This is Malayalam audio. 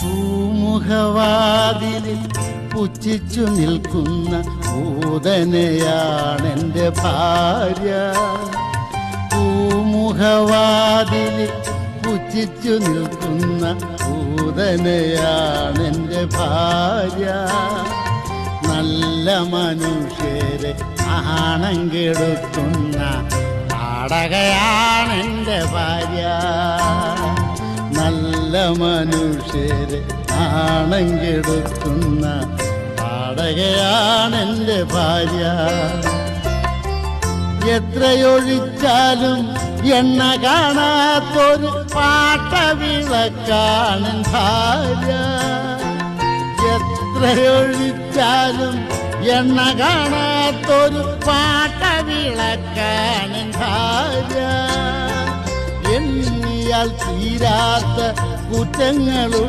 പൂമുഖവാതിലിൽ പുച്ഛിച്ചു നിൽക്കുന്ന ഭൂതനെയാണെന്റെ ഭാര്യ. പൂമുഖവാതിലിൽ പുച്ഛിച്ചു നിൽക്കുന്ന ഭൂതനെയാണെന്റെ ഭാര്യ. നല്ല മനുഷ്യരെ ആണം കെടുത്തുന്ന ഭാര്യ. നല്ല മനുഷ്യരെ ആണെങ്കിടുക്കുന്ന പാടകയാണെന്റെ ഭാര്യ. എത്രയൊഴിച്ചാലും എണ്ണ കാണാത്തൊരു പാട്ടവിളക്കാണ് ഭാര്യ. എത്രയൊഴിച്ചാലും എണ്ണ കാണാത്തൊരു പാട്ടവിളക്കാണ് ഭാര്യ. എണ്ണിയാൽ തീരാത്ത കുറ്റങ്ങളും